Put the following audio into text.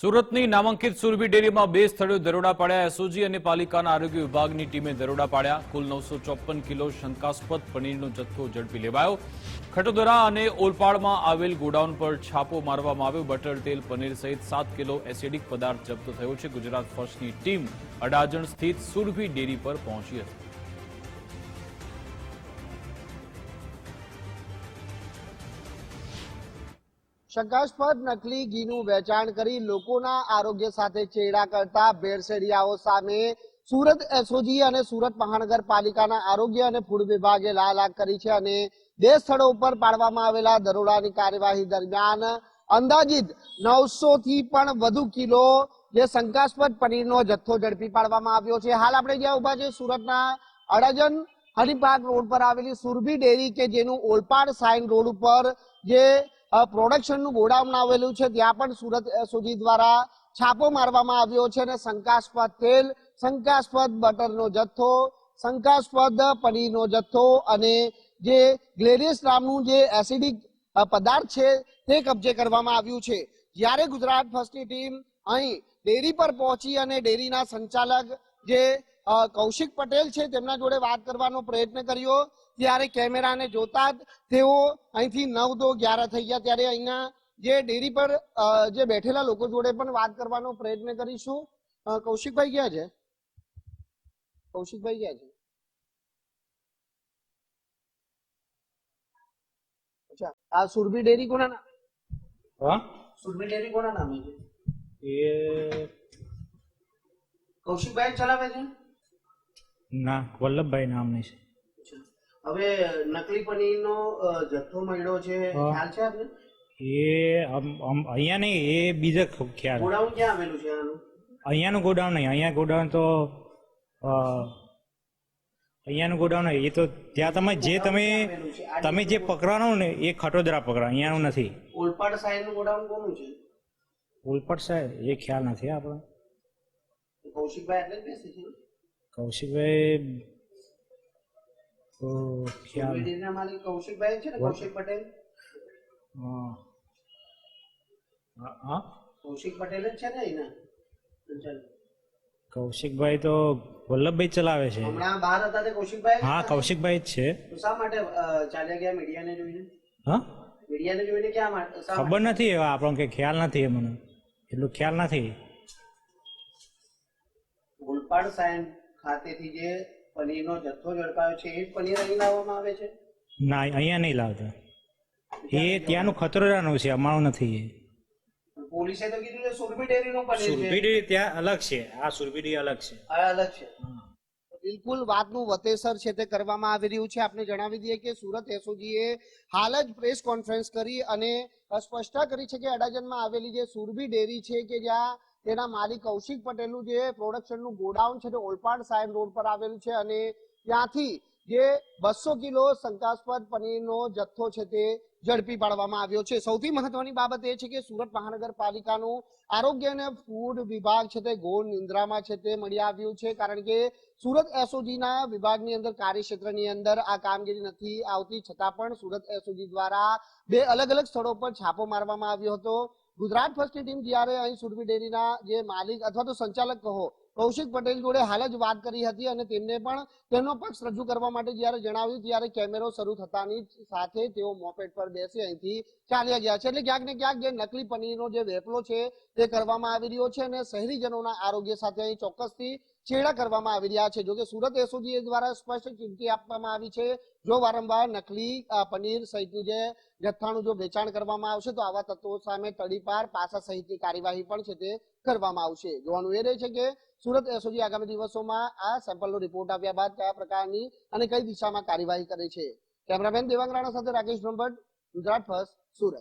સુરતની નામાંકિત સુરભી ડેરીમાં બે સ્થળે દરોડા પાડ્યા. એસઓજી અને પાલિકાના આરોગ્ય વિભાગની ટીમે દરોડા પાડ્યા. કુલ નવસો કિલો શંકાસ્પદ પનીરનો જથ્થો ઝડપી લેવાયો. ખટોદરા અને ઓલપાડમાં આવેલ ગોડાઉન પર છાપો મારવામાં આવ્યો. બટર તેલ, પનીર સહિત સાત કિલો એસિડિક પદાર્થ જપ્ત થયો છે. ગુજરાત ફર્સ્ટની ટીમ અડાજણ સ્થિત સુરભી ડેરી પર પહોંચી હતી. શંકાસ્પદ નકલી ઘીનું વેચાણ કરી લોકોના આરોગ્ય સાથે ચેડા કરતા ભેળસેડિયાઓ સામે સુરત એસઓજી અને સુરત મહાનગરપાલિકાના આરોગ્ય અને ફૂડ વિભાગે લાલાક કરી છે અને બે સ્થળો ઉપર પાડવામાં આવેલા દરોડાની કાર્યવાહી દરમિયાન અંદાજિત નવસો થી પણ વધુ કિલો જે શંકાસ્પદ પનીરનો જથ્થો ઝડપી પાડવામાં આવ્યો છે. હાલ આપણે જ્યાં ઊભા છે સુરતના અડાજન હરિપાર્ક રોડ પર આવેલી સુરભી ડેરી કે જેનું ઓલપાડ સાઇન રોડ ઉપર જે પ્રોડક્શનનું ગોડાઉન આવેલું છે. ત્યાં પણ સુરત સુધી દ્વારા છાપો મારવામાં આવ્યો છે અને શંકાસ્પદ તેલ, શંકાસ્પદ બટરનો જથ્થો, શંકાસ્પદ પનીરનો જથ્થો અને જે ગ્લેરિયસ નામનું જે એસિડિક પદાર્થ છે તે કબજે કરવામાં આવ્યું છે. જ્યારે ગુજરાત ફર્સ્ટની ટીમ અહીં ડેરી પર પહોંચી અને ડેરીના સંચાલક જે કૌશિક પટેલ છે તેમના જોડે વાત કરવાનો પ્રયત્ન કર્યો. ત્યારે કેમેરાને જોતા જ તેઓ અહીંથી નવ દો ગ્યારહ થઈ ગયા. ત્યારે અહીંના જે ડેરી પર જે બેઠેલા લોકો જોડે પણ વાત કરવાનો પ્રયત્ન કરીશું. કૌશિકભાઈ ક્યાં છે? કૌશિકભાઈ ક્યાં છે? અચ્છા આ સુરભી ડેરી કોના નામ? હા? સુરભી ડેરી કોના નામે છે? એ કૌશિકભાઈ ચલાવે છે? ના વલ્લભભાઈ નામની છે. હવે નકલી પનીરનો જથ્થો મળ્યો છે ખ્યાલ છે આપને? એ અહીંયા નહીં એ બીજા ખ્યાલ. ગોડાઉન ક્યાં આવેલું છે આનું? અહીંયાનું ગોડાઉન નહીં અહીંયા ગોડાઉન તો અહીંયાનું ગોડાઉન એ તો ત્યાં તમે જે તમે તમે જે પકડાનો ને એ ખટોદરા પકડા અહીંયાનું નથી. ઓલપાડ સાઈડનું ગોડાઉન કોનું છે? ઉલપટ સાહેબ એ ખ્યાલ નથી આપણો. કૌશિકભાઈ એટલે જ બેસે છે કૌશિકભાઈ ખ્યાલ માલિક કૌશિકભાઈ છે ને? કૌશિક પટેલ? હા. કૌશિક પટેલ જ છે ને એના? કૌશિકભાઈ તો વલ્લભભાઈ ચલાવે છે. હમણાં બહાર હતા તે કૌશિકભાઈ? હા કૌશિકભાઈ જ છે. તો શા માટે ચાલ્યા ગયા મીડિયાને જોઈને? હા? મીડિયાને જોઈને ક્યાં માટે? ખબર નથી એવા આપણો કે ખ્યાલ નથી એ મને. એટલું ખ્યાલ નથી. ગુલપાડ સાઈડ ખાતેથી જે પનીરનો જથ્થો ઝડપાયો છે એ પનીર અહીં લાવવામાં આવે છે? ના અહીંયા નહીં લાવતા. એ ત્યાંનું ખતરોડાનું છે અમારું નથી એ. પોલીસે તો કીધું છે સુરભી ડેરીનું પનીર છે. સુરભીડી ત્યાં અલગ છે આ સુરભીડી અલગ છે. આ અલગ છે. બિલકુલ વાતનું વતેસર છે તે કરવામાં આવી રહ્યું છે. આપને જણાવી દઈએ કે સુરત એસઓજીએ હાલ જ પ્રેસ કોન્ફરન્સ કરી અને સ્પષ્ટતા કરી છે કે અડાજણમાં આવેલી જે સુરભી ડેરી છે કે જ્યાં તેના માલિક કૌશિક પટેલનું જે પ્રોડક્શનનું ગોડાઉન છે તે ઓલપાડ સાહેબ રોડ પર આવેલું છે અને ત્યાંથી જે બસો કિલો શંકાસ્પદ પનીરનો જથ્થો છે તે ઝડપી પાડવામાં આવ્યો છે. સૌથી મહત્વની બાબત એ છે કે સુરત મહાનગરપાલિકાનું આરોગ્ય અને ફૂડ વિભાગ છે તે ગોળ નિંદ્રામાં છે તે મળી આવ્યું છે કારણ કે સુરત એસઓજીના વિભાગની અંદર કાર્યક્ષેત્રની અંદર આ કામગીરી નથી આવતી. છતાં પણ સુરત એસઓજી દ્વારા બે અલગ અલગ સ્થળો પર છાપો મારવામાં આવ્યો હતો. ગુજરાત ફર્સ્ટની ટીમ જ્યારે અહીં સુરભી ડેરીના જે માલિક અથવા તો સંચાલક કહો કૌશિક પટેલ જોડે હાલ જ વાત કરી હતી અને તેમને પણ તેમનો પક્ષ રજૂ કરવા માટે જ્યારે જણાવ્યું ત્યારે કેમેરો શરૂ થતાની સાથે તેઓ મોપેટ પર બેસી અહીંથી ચાલ્યા ગયા છે. એટલે ક્યાંક ને ક્યાંક જે નકલી પનીરનો જે વેપલો છે તે કરવામાં આવી રહ્યો છે અને શહેરીજનોના આરોગ્ય સાથે અહીં ચોક્કસથી છેડા કરવામાં આવી રહ્યા છે. જોકે સુરત એસઓજી દ્વારા સ્પષ્ટ ચીમકી આપવામાં આવી છે, જો વારંવાર નકલી પનીર સહિતનું જે જથ્થાનું જો વેચાણ કરવામાં આવશે તો આવા તત્વો સામે તડીપાર પાસા સહિતની કાર્યવાહી પણ છે તે કરવામાં આવશે. જોવાનું એ રહે છે કે સુરત એસઓજી આગામી દિવસોમાં આ સેમ્પલનો રિપોર્ટ આવ્યા બાદ કયા પ્રકારની અને કઈ દિશામાં કાર્યવાહી કરે છે. કેમેરામેન દેવાંગ રાણા સાથે રાકેશ બ્રહ્મભટ્ટ, ગુજરાત ફર્સ્ટ, સુરત.